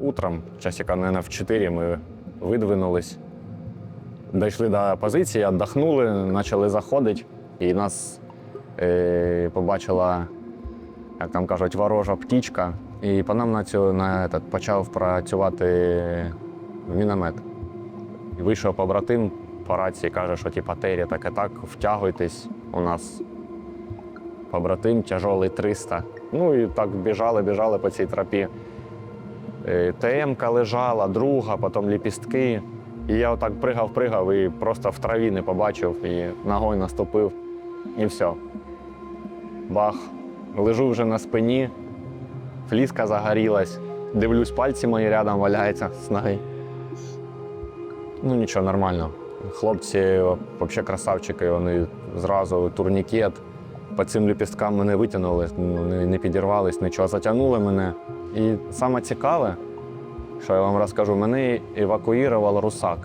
Утром, часика, наверное, в 4 ми видвинулись. Дійшли до позиції, віддохнули, почали заходити, і нас е, побачила, як там кажуть, ворожа птічка. І по нам на цю, на этот, почав працювати міномет. Вийшов побратим по рації, каже, що типа Тері, так і так, втягуйтесь, у нас побратим тяжолий 300. Ну і так біжали, біжали по цій тропі. Е, ТМ-ка лежала, друга, потім ліпістки. І я отак пригав, пригав і просто в траві не побачив і ногою наступив. І все. Бах. Лежу вже на спині, фліска загорілась. Дивлюсь, пальці мої рядом валяються з ноги. Ну нічого, нормально. Хлопці взагалі красавчики, вони зразу турнікет. По цим ліпісткам мене витягнули, ну, не, підірвались, нічого, затягнули мене. І саме цікаве, що я вам розкажу, мене евакуював русак.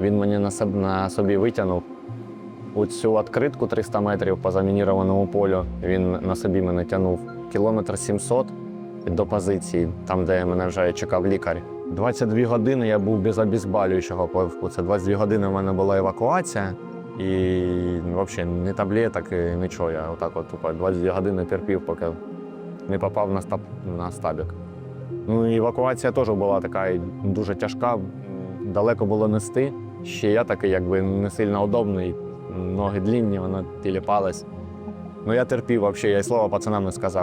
Він мені на, себе, на собі витягнув оцю відкритку 300 метрів по замінірованому полю. Він на собі мене тягнув кілометр 700 до позиції, там, де мене вже чекав лікар. 22 години я був без обезболюючого повку. Це 22 години в мене була евакуація. І взагалі ні таблеток, нічого. Я отак от тупо 22 години терпів, поки не попав на, стаб, на стабік. Ну евакуація теж була така дуже тяжка, далеко було нести. Ще я такий, якби не сильно удобний, ноги длінні, вона тіліпалась. Ну я терпів взагалі, я й слова пацанам не сказав.